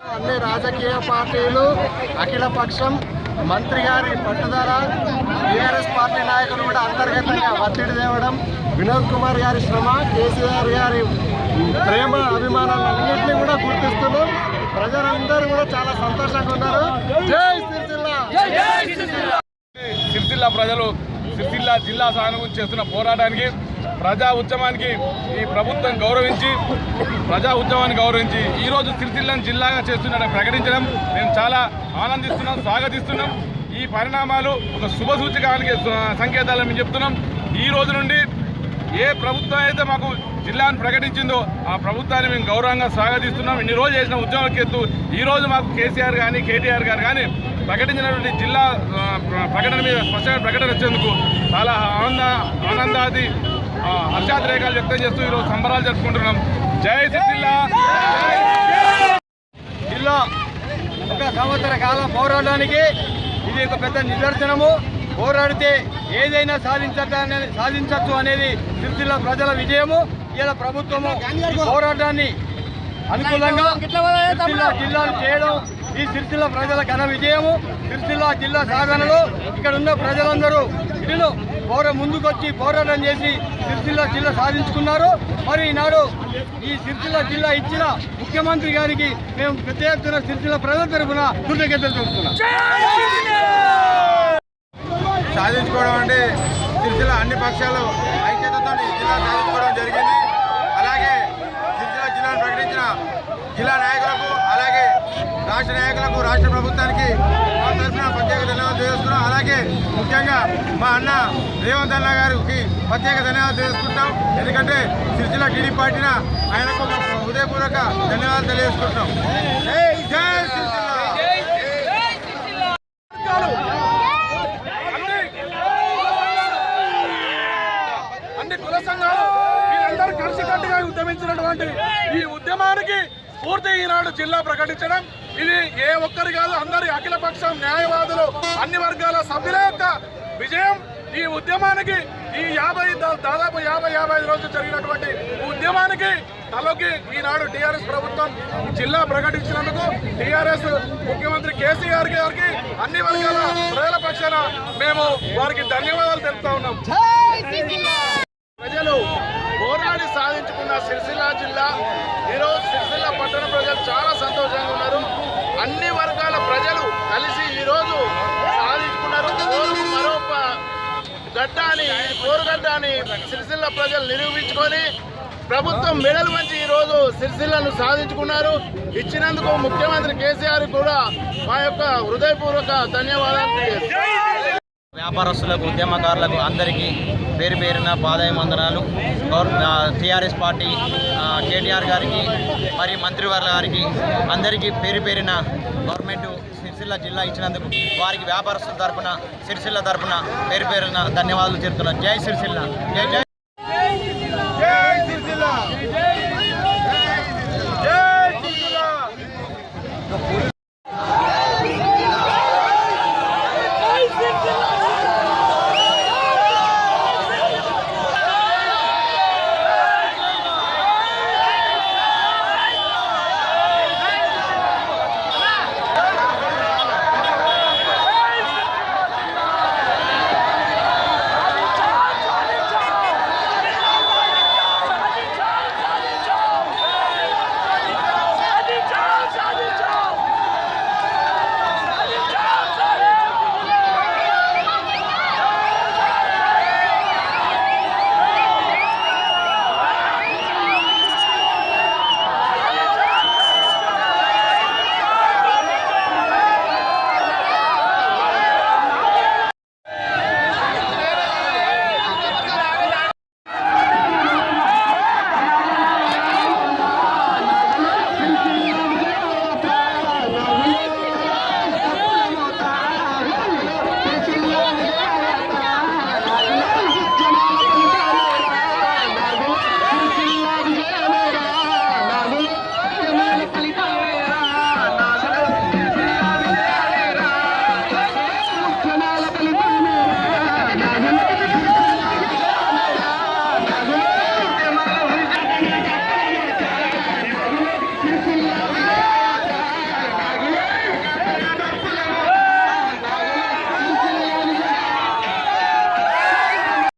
అన్ని రాజకీయ పార్టీలు అఖిల పక్షం మంత్రి గారి పట్టుదల టీఆర్ఎస్ పార్టీ నాయకులు కూడా అంతర్గతంగా ఒత్తిడి తేవడం వినోద్ కుమార్ గారి శ్రమ కేసీఆర్ గారి ప్రేమ అభిమానాలన్నింటినీ కూడా గుర్తిస్తున్నాం. ప్రజలందరూ కూడా చాలా సంతోషంగా ఉన్నారు. జై సిరిసిల్ల! సిరిసిల్ల! ప్రజలు సిరిసిల్ల జిల్లా సాధన గురించి చేస్తున్న పోరాటానికి ప్రజా ఉద్యమానికి ఈ ప్రభుత్వం గౌరవించి ప్రజా ఉద్యమాన్ని గౌరవించి ఈరోజు సిరిసిల్లను జిల్లాగా చేస్తున్నారని ప్రకటించడం మేము చాలా ఆనందిస్తున్నాం స్వాగతిస్తున్నాం. ఈ పరిణామాలు ఒక శుభ సూచకానికి సంకేతాలు మేము చెప్తున్నాం. ఈ రోజు నుండి ఏ ప్రభుత్వం అయితే మాకు జిల్లాను ప్రకటించిందో ఆ ప్రభుత్వాన్ని మేము గౌరవంగా స్వాగతిస్తున్నాం. ఇన్ని రోజు చేసిన ఉద్యమాలకు ఎత్తు ఈరోజు మాకు కేసీఆర్ కానీ కేటీఆర్ గారు కానీ ప్రకటించినటువంటి జిల్లా ప్రకటన మీద స్పష్టమైన ప్రకటన వచ్చేందుకు చాలా ఆనంద ఆనందాది హర్షాతిరేకాలు వ్యక్తం చేస్తూ ఈరోజు సంబరాలు జరుపుకుంటున్నాం. జై సిద్ధిల్లా. జిల్లా ఒక సంవత్సర కాలం పోరాడడానికి ఇది ఒక పెద్ద నిదర్శనము. పోరాడితే ఏదైనా సాధించటాన్ని సాధించవచ్చు అనేది సిరిసిల్ల ప్రజల విజయము. ఇలా ప్రభుత్వము పోరాటాన్ని అనుకూలంగా సిరిసిల్ల జిల్లాను చేయడం ఈ సిరిసిల్ల ప్రజల ఘన విజయము. సిరిసిల్ల జిల్లా సాధనలో ఇక్కడ ఉన్న ప్రజలందరూ ఇటును పోర ముందుకొచ్చి పోరాటం చేసి సిరిసిల్ల జిల్లా సాధించుకున్నారు. మరి ఈనాడు ఈ సిరిసిల్ల జిల్లా ఇచ్చిన ముఖ్యమంత్రి గారికి మేము పెద్ద ఎత్తున సిరిసిల్ల ప్రజల తరఫున కృతజ్ఞతలు తెలుపుతున్నాం. సాధించుకోవడం అంటే సిరిసిల్ల అన్ని పక్షాలు ఐక్యతతో జిల్లా సాధించుకోవడం జరిగింది. అలాగే సిరిసిల్ల జిల్లాను ప్రకటించిన జిల్లా నాయకులకు అలాగే రాష్ట్ర ప్రభుత్వానికి మా తరఫున ప్రత్యేక ధన్యవాదాలు తెలుస్తున్నాం అలాగే ముఖ్యంగా మా అన్న రేవంత్ అన్న గారికి ప్రత్యేక ధన్యవాదాలు తెలుసుకుంటాం. ఎందుకంటే సిరిసిల్ల టీడీ పార్టీన ఆయనకు హృదయపూర్వక ధన్యవాదాలు తెలియజేసుకుంటాం అన్ని కుల సంఘాలు వీళ్ళందరూ కలిసికట్టుగా ఉద్యమించినటువంటి ఈ ఉద్యమానికి పూర్తి ఈనాడు జిల్లా ప్రకటించడం ఇది ఏ ఒక్కరి కాదు అందరి అఖిలపక్షం న్యాయవాదులు అన్ని వర్గాల సభ్యుల యొక్క విజయం. ఈ ఉద్యమానికి ఈ యాభై దాదాపు యాభై యాభై ఐదు రోజులు జరిగినటువంటి ఉద్యమానికి తలొకి ఈనాడు టీఆర్ఎస్ ప్రభుత్వం జిల్లా ప్రకటించినందుకు టీఆర్ఎస్ ముఖ్యమంత్రి కేసీఆర్ గారికి అన్ని వర్గాల ప్రజల పక్షాన మేము వారికి ధన్యవాదాలు తెలుపుతా ఉన్నాం. ప్రజలు పోరాడి సాధించుకున్న సిరిసిల్ల జిల్లా ఈరోజు సిరిసిల్ల పట్టణ ప్రజలు చాలా సంతోషంగా ఉన్నారు అన్ని వర్గాల ప్రజలు కలిసి ఈరోజు సాధించుకున్నారు. కోరుకు మరో గడ్డ అని కోరుగడ్డ అని సిరిసిల్ల ప్రజలు నిరూపించుకొని ప్రభుత్వం మెడలు వంచి ఈరోజు సిరిసిల్లను సాధించుకున్నారు. ఇచ్చినందుకు ముఖ్యమంత్రి కేసీఆర్ కూడా మా యొక్క హృదయపూర్వక ధన్యవాదాలు వ్యాపారస్తులకు ఉద్యమకారులకు అందరికీ పేరు పేరున పాదయమందనాలు టీఆర్ఎస్ పార్టీ కేటీఆర్ గారికి మరి మంత్రివర్ల గారికి అందరికీ పేరు పేరిన గవర్నమెంట్ సిరిసిల్ల జిల్లా ఇచ్చినందుకు వారికి వ్యాపారస్తుల తరఫున సిరిసిల్ల తరఫున పేరు పేరున ధన్యవాదాలు చెప్తున్నాను జై సిరిసిల్ల. జై జై.